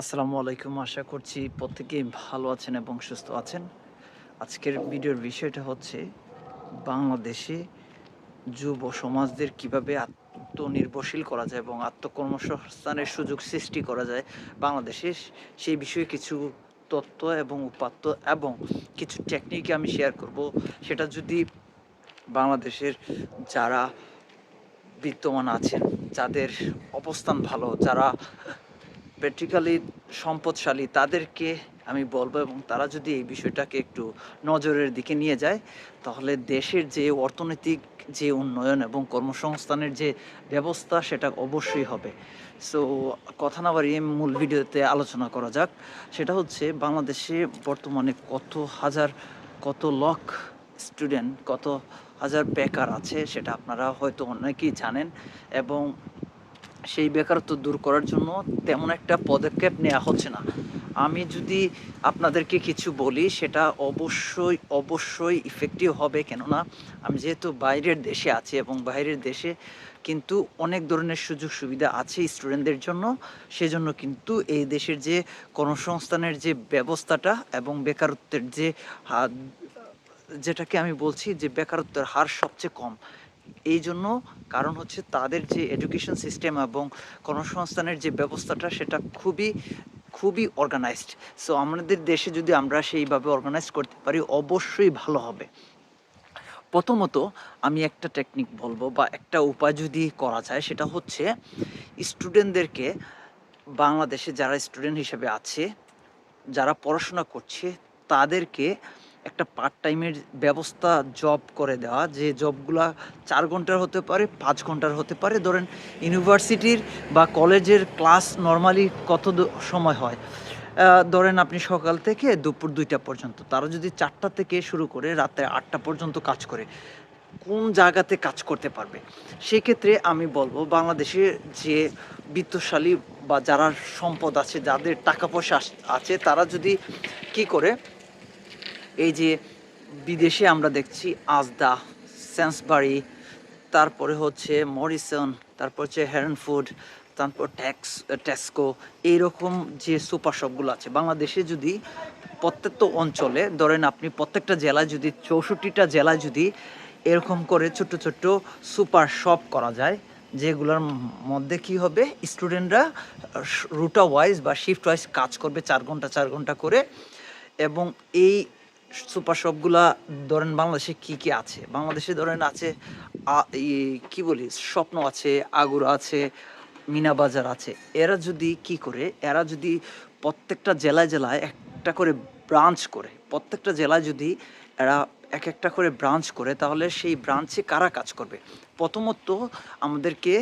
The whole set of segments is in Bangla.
আসসালামু আলাইকুম। আশা করছি প্রত্যেকেই ভালো আছেন এবং সুস্থ আছেন। আজকের ভিডিওর বিষয়টা হচ্ছে বাংলাদেশে যুব সমাজদের কীভাবে আত্মনির্ভরশীল করা যায় এবং আত্মকর্মসংস্থানের সুযোগ সৃষ্টি করা যায় বাংলাদেশে। সেই বিষয়ে কিছু তত্ত্ব এবং উপাত্ত এবং কিছু টেকনিক আমি শেয়ার করব। সেটা যদি বাংলাদেশের যারা বিদ্যমান আছেন, যাদের অবস্থান ভালো, যারা প্র্যাকটিক্যালি সম্পদশালী তাদেরকে আমি বলব এবং তারা যদি এই বিষয়টাকে একটু নজরের দিকে নিয়ে যায়, তাহলে দেশের যে অর্থনৈতিক যে উন্নয়ন এবং কর্মসংস্থানের যে ব্যবস্থা সেটা অবশ্যই হবে। সো কথা না বাড়িয়ে মূল ভিডিওতে আলোচনা করা যাক। সেটা হচ্ছে বাংলাদেশে বর্তমানে কত হাজার, কত লক স্টুডেন্ট কত হাজার বেকার আছে সেটা আপনারা হয়তো অনেকেই জানেন এবং সেই বেকারত্ব দূর করার জন্য তেমন একটা পদক্ষেপ নেওয়া হচ্ছে না। আমি যদি আপনাদেরকে কিছু বলি, সেটা অবশ্যই অবশ্যই ইফেক্টিভ হবে, কেননা আমি যেহেতু বাইরের দেশে আছি এবং বাইরের দেশে কিন্তু অনেক ধরনের সুযোগ সুবিধা আছে স্টুডেন্টদের জন্য। সেজন্য কিন্তু এই দেশের যে কর্মসংস্থানের যে ব্যবস্থাটা এবং বেকারত্বের যে যেটাকে আমি বলছি যে বেকারত্বের হার সবচেয়ে কম। এই জন্য কারণ হচ্ছে তাদের যে এডুকেশন সিস্টেম এবং কর্মসংস্থানের যে ব্যবস্থাটা, সেটা খুবই খুবই অর্গানাইজড সো আমাদের দেশে যদি আমরা সেইভাবে অর্গানাইজ করতে পারি, অবশ্যই ভালো হবে। প্রথমত আমি একটা টেকনিক বলব বা একটা উপায় যদি করা যায়, সেটা হচ্ছে স্টুডেন্টদেরকে বাংলাদেশে যারা স্টুডেন্ট হিসেবে আছে, যারা পড়াশোনা করছে, তাদেরকে একটা পার্ট টাইমের ব্যবস্থা জব করে দেওয়া। যে জবগুলা চার ঘণ্টার হতে পারে, পাঁচ ঘণ্টার হতে পারে। ধরেন ইউনিভার্সিটির বা কলেজের ক্লাস নর্মালি কত সময় হয়? ধরেন আপনি সকাল থেকে দুপুর দুইটা পর্যন্ত। তারা যদি চারটা থেকে শুরু করে, রাতে আটটা পর্যন্ত কাজ করে, কোন জায়গাতে কাজ করতে পারবে? সেক্ষেত্রে আমি বলব, বাংলাদেশে যে বিত্তশালী বা যারা সম্পদ আছে, যাদের টাকা পয়সা আছে, তারা যদি কি করে এই যে বিদেশে আমরা দেখছি আজদা সেন্সবাড়ি তারপরে হচ্ছে মরিসন তারপর হচ্ছে হেরন তারপর ট্যাক্স ট্যাক্সকো এইরকম যে সুপার শপগুলো আছে। বাংলাদেশে যদি প্রত্যেকটা অঞ্চলে, ধরেন আপনি প্রত্যেকটা জেলায় যদি চৌষট্টিটা জেলায় যদি এরকম করে ছোট্ট ছোট্ট সুপার শপ করা যায়, যেগুলোর মধ্যে কি হবে? স্টুডেন্টরা রুটা ওয়াইজ বা শিফট ওয়াইজ কাজ করবে চার ঘণ্টা চার ঘণ্টা করে। এবং এই সুপার শপগুলা ধরেন বাংলাদেশে কি কি আছে? বাংলাদেশে ধরেন আছে কি বলি, স্বপ্ন আছে, আগুরা আছে, মিনা বাজার আছে। এরা যদি কি করে? এরা যদি প্রত্যেকটা জেলায় জেলায় একটা করে ব্রাঞ্চ করে। প্রত্যেকটা জেলায় যদি এরা এক একটা করে ব্রাঞ্চ করে, তাহলে সেই ব্রাঞ্চে কারা কাজ করবে? প্রথমত আমাদেরকে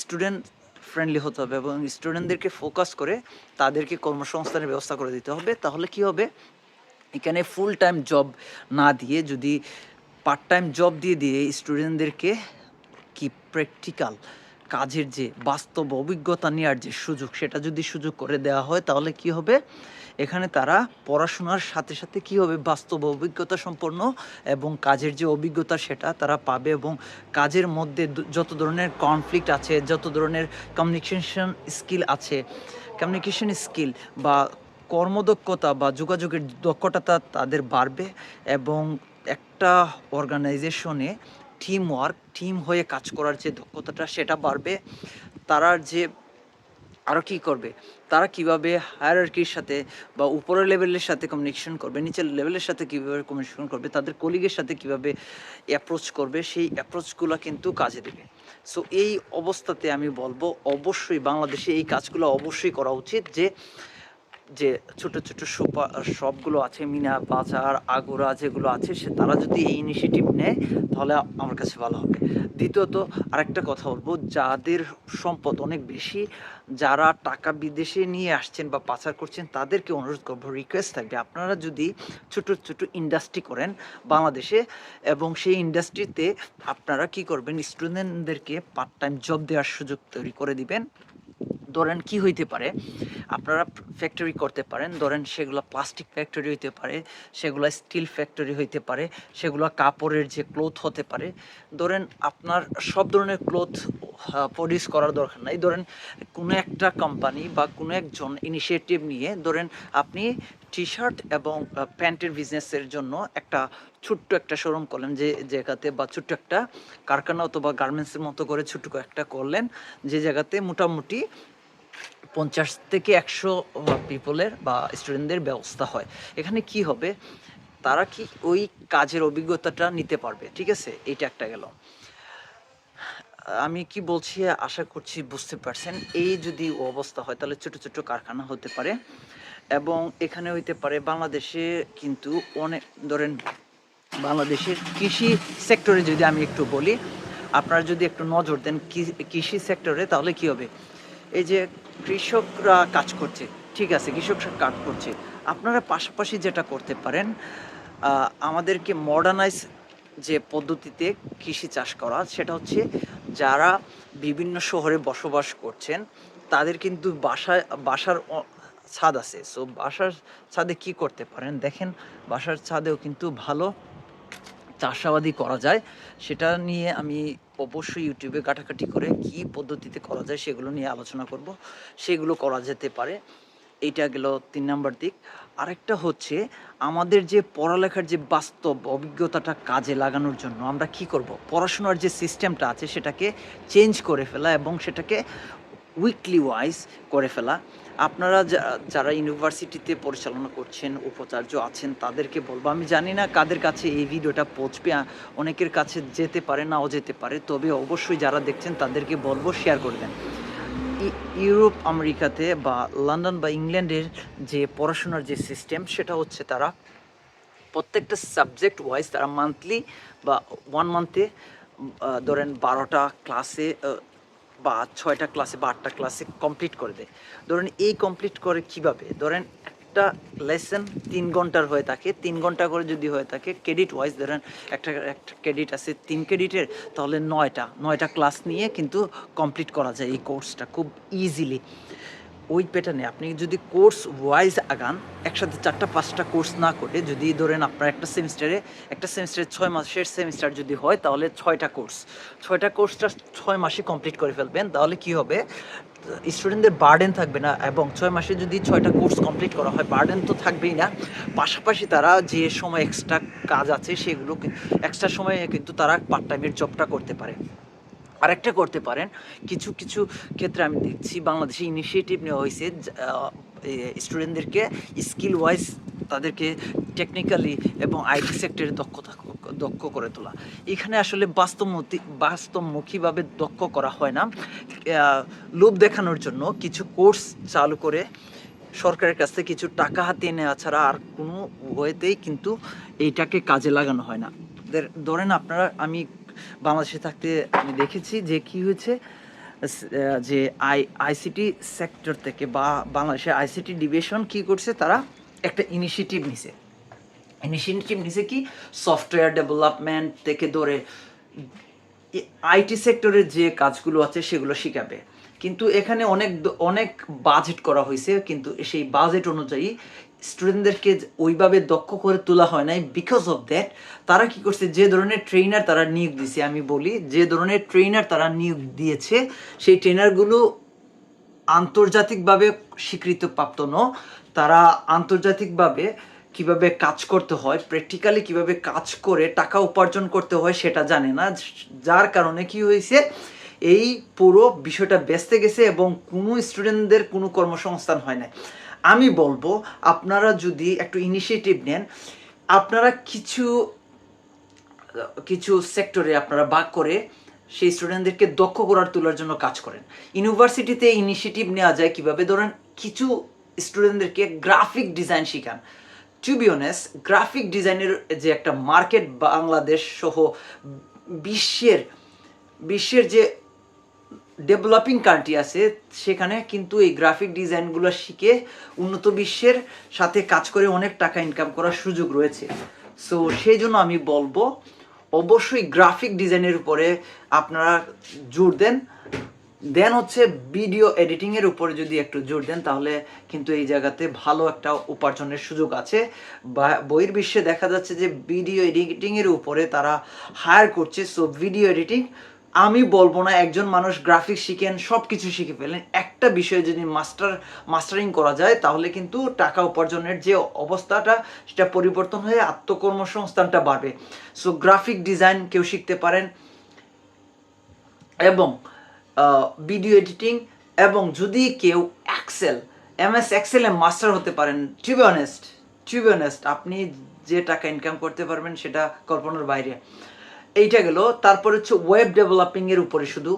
স্টুডেন্ট ফ্রেন্ডলি হতে হবে এবং স্টুডেন্টদেরকে ফোকাস করে তাদেরকে কর্মসংস্থানের ব্যবস্থা করে দিতে হবে। তাহলে কি হবে? এখানে ফুল টাইম জব না দিয়ে যদি পার্ট টাইম জব দিয়ে দিয়ে স্টুডেন্টদেরকে কি প্র্যাকটিক্যাল কাজের যে বাস্তব অভিজ্ঞতা নেওয়ার যে সুযোগ, সেটা যদি সুযোগ করে দেওয়া হয়, তাহলে কি হবে? এখানে তারা পড়াশোনার সাথে সাথে কি হবে? বাস্তব অভিজ্ঞতা সম্পন্ন এবং কাজের যে অভিজ্ঞতা, সেটা তারা পাবে এবং কাজের মধ্যে যত ধরনের কনফ্লিক্ট আছে, যত ধরনের কমিউনিকেশন স্কিল আছে কমিউনিকেশন স্কিল বা কর্মদক্ষতা বা যোগাযোগের দক্ষতা তাদের বাড়বে এবং একটা অর্গানাইজেশনে টিম ওয়ার্ক টিম হয়ে কাজ করার যে দক্ষতাটা সেটা বাড়বে। তারা যে আরও কি করবে? তারা কীভাবে হায়ারার্কির সাথে বা উপরের লেভেলের সাথে কমিউনিকেশন করবে, নিচের লেভেলের সাথে কীভাবে কমিউনিকেশন করবে, তাদের কলিগের সাথে কীভাবে অ্যাপ্রোচ করবে, সেই অ্যাপ্রোচগুলো কিন্তু কাজে দেবে। সো এই অবস্থাতে আমি বলব, অবশ্যই বাংলাদেশে এই কাজগুলো অবশ্যই করা উচিত যে যে ছোট ছোট শপগুলো আছে, মিনা, বাজার, আগোরা যেগুলো আছে, সে তারা যদি এই ইনিশিয়েটিভ নেয়, তাহলে আমার কাছে ভালো হবে। দ্বিতীয়ত, আরেকটা কথা বলব, যাদের সম্পদ অনেক বেশি, যারা টাকা বিদেশে নিয়ে আসছেন বা পাচার করছেন, তাদেরকে অনুরোধ করব রিকোয়েস্ট থাকবে, আপনারা যদি ছোট ছোট ইন্ডাস্ট্রি করেন বাংলাদেশে, এবং সেই ইন্ডাস্ট্রিতে আপনারা কি করবেন স্টুডেন্টদেরকে পার্ট টাইম জব দেওয়ার সুযোগ তৈরি করে দিবেন। ধরেন কি হইতে পারে, আপনারা ফ্যাক্টরি করতে পারেন, ধরেন সেগুলো প্লাস্টিক ফ্যাক্টরি হইতে পারে, সেগুলো স্টিল ফ্যাক্টরি হইতে পারে, সেগুলো কাপড়ের যে ক্লোথ হতে পারে, ধরেন আপনার সব ধরনের ক্লোথ প্রডিউস করার দরকার নাই। ধরেন কোনো একটা কোম্পানি বা কোনো একজন ইনিশিয়েটিভ নিয়ে ধরেন আপনি টি শার্ট এবং প্যান্টের বিজনেসের জন্য একটা ছোট্ট একটা শোরুম করলেন, যে জায়গাতে বা ছোট্ট একটা কারখানা অথবা গার্মেন্টসের মতো করে ছোট্ট একটা করলেন, যে জায়গাতে মোটামুটি পঞ্চাশ থেকে একশো পিপলের বা স্টুডেন্টদের ব্যবস্থা হয়। এখানে কি হবে? তারা কি ওই কাজের অভিজ্ঞতাটা নিতে পারবে? ঠিক আছে? এইটা একটা গেল। আমি কি বলছি? আশা করছি বুঝতে পারছেন। এই যদি অবস্থা হয়, তাহলে ছোট ছোট কারখানা হতে পারে এবং এখানে হইতে পারে বাংলাদেশে কিন্তু অনেক, ধরেন বাংলাদেশের কৃষি সেক্টরে যদি আমি একটু বলি, আপনারা যদি একটু নজর দেন কৃষি সেক্টরে তাহলে কি হবে? এই যে কৃষকরা কাজ করছে। ঠিক আছে কৃষকরা কাজ করছে। আপনারা পাশাপাশি যেটা করতে পারেন আমাদেরকে মডার্নাইজ যে পদ্ধতিতে কৃষি চাষ করা, সেটা হচ্ছে যারা বিভিন্ন শহরে বসবাস করছেন, তাদের কিন্তু বাসায় বাসার ছাদ আছে। সো বাসার ছাদে কি করতে পারেন? দেখেন, বাসার ছাদেও কিন্তু ভালো চাষাবাদি করা যায়, সেটা নিয়ে আমি অবশ্যই ইউটিউবে কাটাকাটি করে কি পদ্ধতিতে করা যায় সেগুলো নিয়ে আলোচনা করব। সেগুলো করা যেতে পারে। এইটা গেল তিন নাম্বার দিক। আরেকটা হচ্ছে আমাদের যে পড়ালেখার যে বাস্তব অভিজ্ঞতাটা কাজে লাগানোর জন্য আমরা কি করব? পড়াশোনার যে সিস্টেমটা আছে সেটাকে চেঞ্জ করে ফেলা এবং সেটাকে উইকলি ওয়াইজ করে ফেলা। আপনারা যারা ইউনিভার্সিটিতে পরিচালনা করছেন, উপাচার্য আছেন, তাদেরকে বলব। আমি জানি না কাদের কাছে এই ভিডিওটা পৌঁছবে অনেকের কাছে যেতে পারে, নাও যেতে পারে, তবে অবশ্যই যারা দেখছেন তাদেরকে বলব শেয়ার করবেন ই- ইউরোপ, আমেরিকাতে বা লন্ডন বা ইংল্যান্ডের যে পড়াশোনার যে সিস্টেম সেটা হচ্ছে তারা প্রত্যেকটা সাবজেক্ট ওয়াইজ তারা মান্থলি বা ওয়ান মান্থে ধরেন বারোটা ক্লাসে বা ছয়টা ক্লাসে বা আটটা ক্লাসে কমপ্লিট করে দেয়। ধরেন এই কমপ্লিট করে কীভাবে? ধরেন একটা লেসন তিন ঘণ্টার হয়ে থাকে, তিন ঘণ্টা করে যদি হয়ে থাকে ক্রেডিট ওয়াইজ ধরেন একটা একটা ক্রেডিট আছে তিন ক্রেডিটের তাহলে নয়টা নয়টা ক্লাস নিয়ে কিন্তু কমপ্লিট করা যায় এই কোর্সটা খুব ইজিলি ওই প্যাটার্নে আপনি যদি কোর্স ওয়াইজ আগান, একসাথে চারটা, পাঁচটা কোর্স না করে যদি ধরেন আপনার একটা সেমিস্টারে একটা সেমিস্টারে ছয় মাসের সেমিস্টার যদি হয়, তাহলে ছয়টা কোর্স ছয়টা কোর্সটা ছয় মাসে কমপ্লিট করে ফেলবেন, তাহলে কি হবে? স্টুডেন্টদের বার্ডেন থাকবে না এবং ছয় মাসে যদি ছয়টা কোর্স কমপ্লিট করা হয় বার্ডেন তো থাকবেই না। পাশাপাশি তারা যে সময় এক্সট্রা কাজ আছে সেগুলো এক্সট্রা সময়ে কিন্তু তারা পার্ট টাইমের জবটা করতে পারে। আরেকটা করতে পারেন। কিছু কিছু ক্ষেত্রে আমি দেখছি বাংলাদেশে ইনিশিয়েটিভ নেওয়া হয়েছে স্টুডেন্টদেরকে স্কিল ওয়াইজ তাদেরকে টেকনিক্যালি এবং আইটি সেক্টরে দক্ষতা দক্ষ করে তোলা। এখানে আসলে বাস্তবমতি, বাস্তবমুখীভাবে দক্ষ করা হয় না। লোভ দেখানোর জন্য কিছু কোর্স চালু করে সরকারের কাছ থেকে কিছু টাকা হাতিয়ে নেওয়া ছাড়া আর কোনো ওয়েতেই কিন্তু এইটাকে কাজে লাগানো হয় না। ধরেন আপনারা, আমি বাংলাদেশে থাকতে আমি দেখেছি যে কি হয়েছে যে আই আইসিটি সেক্টর থেকে বা বাংলাদেশের আইসিটি ডিভিশন কি করছে, তারা একটা ইনিশিয়েটিভ নিছে। ইনিশিয়েটিভ নিছে কি? সফটওয়্যার ডেভেলপমেন্ট থেকে ধরে আইটি সেক্টরের যে কাজগুলো আছে, সেগুলো শিখাবে। কিন্তু এখানে অনেক অনেক বাজেট করা হয়েছে, কিন্তু সেই বাজেট অনুযায়ী স্টুডেন্টদেরকে ওইভাবে দক্ষ করে তোলা হয় নাই বিকজ অফ দ্যাট তারা কি করছে, যে ধরনের ট্রেনার তারা নিয়োগ দিছে, আমি বলি যে ধরনের ট্রেনার তারা নিয়োগ দিয়েছে, সেই ট্রেনারগুলো আন্তর্জাতিকভাবে স্বীকৃত প্রাপ্ত ন, তারা আন্তর্জাতিকভাবে কীভাবে কাজ করতে হয় প্র্যাকটিক্যালি কীভাবে কাজ করে, টাকা উপার্জন করতে হয় সেটা জানে না, যার কারণে কি হয়েছে এই পুরো বিষয়টা বেসতে গেছে এবং কোনো স্টুডেন্টদের কোনো কর্মসংস্থান হয় না আমি বলব, আপনারা যদি একটু ইনিশিয়েটিভ নেন, আপনারা কিছু কিছু সেক্টরে আপনারা ভাগ করে সেই স্টুডেন্টদেরকে দক্ষ করার তোলার জন্য কাজ করেন। ইউনিভার্সিটিতে ইনিশিয়েটিভ নেওয়া যায় কীভাবে? ধরেন কিছু স্টুডেন্টদেরকে গ্রাফিক ডিজাইন শেখান। টু বি অনেস্ট গ্রাফিক ডিজাইনের যে একটা মার্কেট বাংলাদেশ সহ বিশ্বের বিশ্বের যে ডেভেলপিং কান্ট্রি আছে, সেখানে কিন্তু এই গ্রাফিক ডিজাইনগুলো শিখে উন্নত বিশ্বের সাথে কাজ করে অনেক টাকা ইনকাম করার সুযোগ রয়েছে। সো সেই জন্য আমি বলব, অবশ্যই গ্রাফিক ডিজাইনের উপরে আপনারা জোর দেন। দেন হচ্ছে ভিডিও এডিটিংয়ের উপরে যদি একটু জোর দেন, তাহলে কিন্তু এই জায়গাতে ভালো একটা উপার্জনের সুযোগ আছে। বইয়ের বিশ্বে দেখা যাচ্ছে যে ভিডিও এডিটিংয়ের উপরে তারা হায়ার করছে। সো ভিডিও এডিটিং আমি বলব না একজন মানুষ গ্রাফিক শিখেন সব কিছু শিখে ফেলেন। একটা বিষয়ে যদি মাস্টার মাস্টারিং করা যায়, তাহলে কিন্তু টাকা উপার্জনের যে অবস্থাটা, সেটা পরিবর্তন হয়ে আত্মকর্মসংস্থানটা বাড়বে। সো গ্রাফিক ডিজাইন কেউ শিখতে পারেন এবং ভিডিও এডিটিং এবং যদি কেউ এক্সেল এম এস এক্সেলে মাস্টার হতে পারেন to be honest to honest আপনি যে টাকা ইনকাম করতে পারবেন, সেটা কল্পনার বাইরে। এইটা গেল। তারপর হচ্ছে ওয়েব ডেভেলপিং এর উপরে শুধু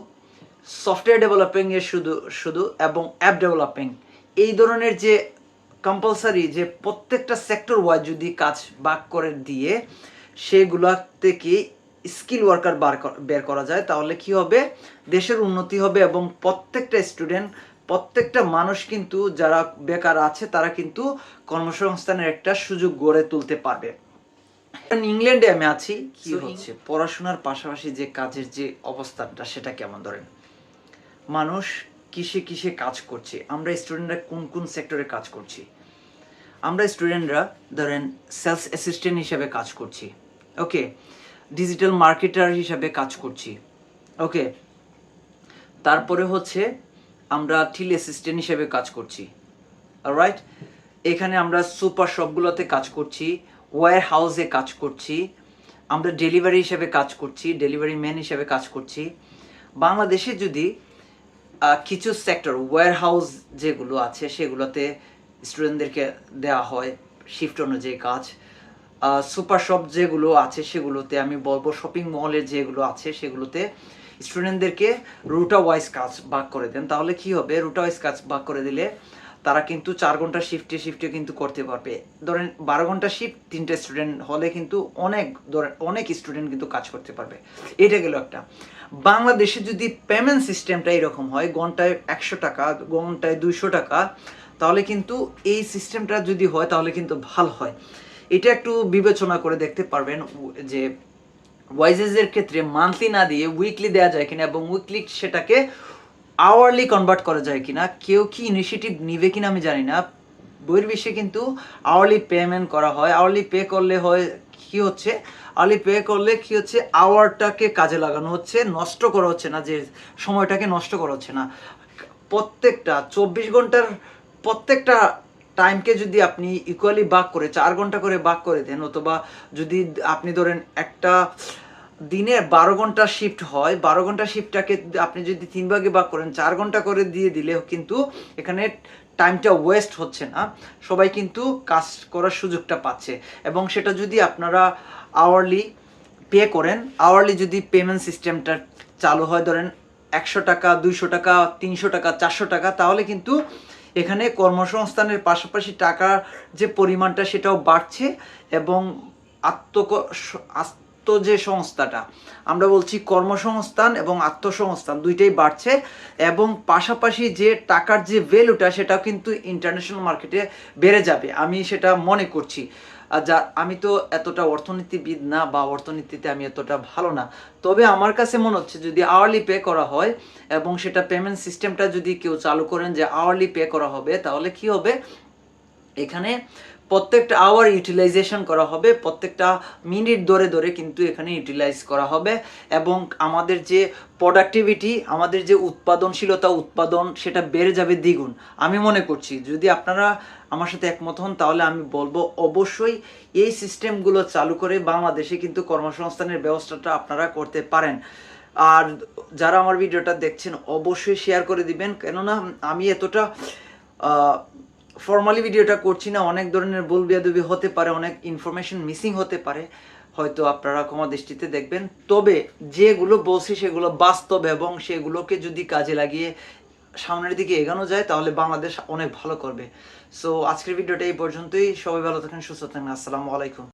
সফটওয়্যার ডেভেলপিং এর শুধু শুধু এবং অ্যাপ ডেভেলপিং এই ধরনের যে কম্পালসারি যে প্রত্যেকটা সেক্টর ওয়াইজ যদি কাজ বাক করে দিয়ে সেগুলা থেকে স্কিল ওয়ার্কার বার বের করা যায়, তাহলে কি হবে? দেশের উন্নতি হবে এবং প্রত্যেকটা স্টুডেন্ট প্রত্যেকটা মানুষ কিন্তু যারা বেকার আছে, তারা কিন্তু কর্মসংস্থানের একটা সুযোগ গড়ে তুলতে পারবে। ইংল্যান্ডে আমি আছি কি হচ্ছে? পড়াশোনার পাশাপাশি যে কাজের যে অবস্থাটা সেটা কেমন ধরেন? মানুষ কিসে কিসে কাজ করছে? আমরা স্টুডেন্টরা কোন কোন সেক্টরে কাজ করছি? আমরা স্টুডেন্টরা ধরেন সেলস অ্যাসিস্ট্যান্ট হিসেবে কাজ করছি ওকে? ডিজিটাল মার্কেটার হিসাবে কাজ করছি ওকে? তারপরে হচ্ছে আমরা টিল অ্যাসিস্ট্যান্ট হিসেবে কাজ করছি রাইট এখানে আমরা সুপার শপগুলোতে কাজ করছি ওয়্যার হাউসে কাজ করছি, আমরা ডেলিভারি হিসেবে কাজ করছি ডেলিভারি ম্যান হিসেবে কাজ করছি। বাংলাদেশে যদি কিছু সেক্টর ওয়্যার হাউস যেগুলো আছে, সেগুলোতে স্টুডেন্টদেরকে দেওয়া হয় শিফট অনুযায়ী কাজ। সুপার শপ যেগুলো আছে, সেগুলোতে আমি বলব শপিং মলে যেগুলো আছে, সেগুলোতে স্টুডেন্টদেরকে রুটা ওয়াইজ কাজ ভাগ করে দেন। তাহলে কি হবে? রুটা ওয়াইজ কাজ ভাগ করে দিলে তারা কিন্তু চার ঘণ্টা শিফটে শিফটে কিন্তু করতে পারবে। ধরেন বারো ঘণ্টা শিফট তিনটে স্টুডেন্ট হলে কিন্তু অনেক, ধরেন অনেক স্টুডেন্ট কিন্তু কাজ করতে পারবে। এটা গেল একটা। বাংলাদেশে যদি পেমেন্ট সিস্টেমটা এরকম হয়, ঘন্টায় একশো টাকা, ঘন্টায় দুইশো টাকা, তাহলে কিন্তু এই সিস্টেমটা যদি হয়, তাহলে কিন্তু ভালো হয়। এটা একটু বিবেচনা করে দেখতে পারবেন যে ওয়াইজেসের ক্ষেত্রে মান্থলি না দিয়ে উইকলি দেওয়া যায় কিনা এবং উইকলি সেটাকে আওয়ারলি কনভার্ট করা যায় কিনা, কেউ কি ইনিশিয়েটিভ নিবে কিনা আমি জানি না। বইয়ের কিন্তু আওয়ারলি পেমেন্ট করা হয়। আওয়ারলি পে করলে হয় কি হচ্ছে? আওয়ারলি পে করলে কি হচ্ছে? আওয়ারটাকে কাজে লাগানো হচ্ছে, নষ্ট করা হচ্ছে না, যে সময়টাকে নষ্ট করা হচ্ছে না। প্রত্যেকটা চব্বিশ ঘণ্টার প্রত্যেকটা টাইমকে যদি আপনি ইকুয়ালি বাক করে, চার ঘণ্টা করে বাক করে দেন, অথবা যদি আপনি ধরেন একটা দিনে বারো ঘণ্টা শিফট হয়। বারো ঘণ্টা শিফটটাকে আপনি যদি তিন ভাগে ভাগ করেন, চার ঘণ্টা করে দিয়ে দিলেও কিন্তু এখানে টাইমটা ওয়েস্ট হচ্ছে না। সবাই কিন্তু কাজ করার সুযোগটা পাচ্ছে। এবং সেটা যদি আপনারা আওয়ারলি পে করেন আওয়ারলি যদি পেমেন্ট সিস্টেমটা চালু হয়, ধরেন একশো টাকা, দুইশো টাকা, তিনশো টাকা, চারশো টাকা, তাহলে কিন্তু এখানে কর্মসংস্থানের পাশাপাশি টাকার যে পরিমাণটা সেটাও বাড়ছে এবং আত্মক আত্ম যে সংস্থাটা, আমরা বলছি কর্মসংস্থান এবং আত্মসংস্থান দুইটাই বাড়ছে এবং পাশাপাশি যে টাকার যে ভ্যালুটা সেটাও কিন্তু ইন্টারন্যাশনাল মার্কেটে বেড়ে যাবে, আমি সেটা মনে করছি। যা, আমি তো এতটা অর্থনীতিবিদ না বা অর্থনীতিতে আমি এতটা ভালো না, তবে আমার কাছে মনে হচ্ছে যদি আওয়ারলি পে করা হয় এবং সেটা পেমেন্ট সিস্টেমটা যদি কেউ চালু করেন যে আওয়ারলি পে করা হবে, তাহলে কি হবে? এখানে প্রত্যেকটা আওয়ার ইউটিলাইজেশন করা হবে, প্রত্যেকটা মিনিট ধরে ধরে কিন্তু এখানে ইউটিলাইজ করা হবে এবং আমাদের যে প্রোডাক্টিভিটি আমাদের যে উৎপাদনশীলতা, উৎপাদন সেটা বেড়ে যাবে দ্বিগুণ। আমি মনে করছি, যদি আপনারা আমার সাথে একমত হন, তাহলে আমি বলব অবশ্যই এই সিস্টেমগুলো চালু করে বাংলাদেশে কিন্তু কর্মসংস্থানের ব্যবস্থাটা আপনারা করতে পারেন। আর যারা আমার ভিডিওটা দেখছেন, অবশ্যই শেয়ার করে দিবেন। কেননা আমি এতটা ফর্মালি ভিডিওটা করছি না, অনেক ধরনের ভুল বেয়াদবি হতে পারে, অনেক ইনফরমেশন মিসিং হতে পারে, হয়তো আপনারা ক্ষমা দৃষ্টিতে দেখবেন। তবে যেগুলো বলছি সেগুলো বাস্তব এবং সেগুলোকে যদি কাজে লাগিয়ে সামনের দিকে এগানো যায়, তাহলে বাংলাদেশ অনেক ভালো করবে। সো আজকের ভিডিওটা এই পর্যন্তই। সবাই ভালো থাকেন, সুস্থ থাকেন। আসসালামু আলাইকুম।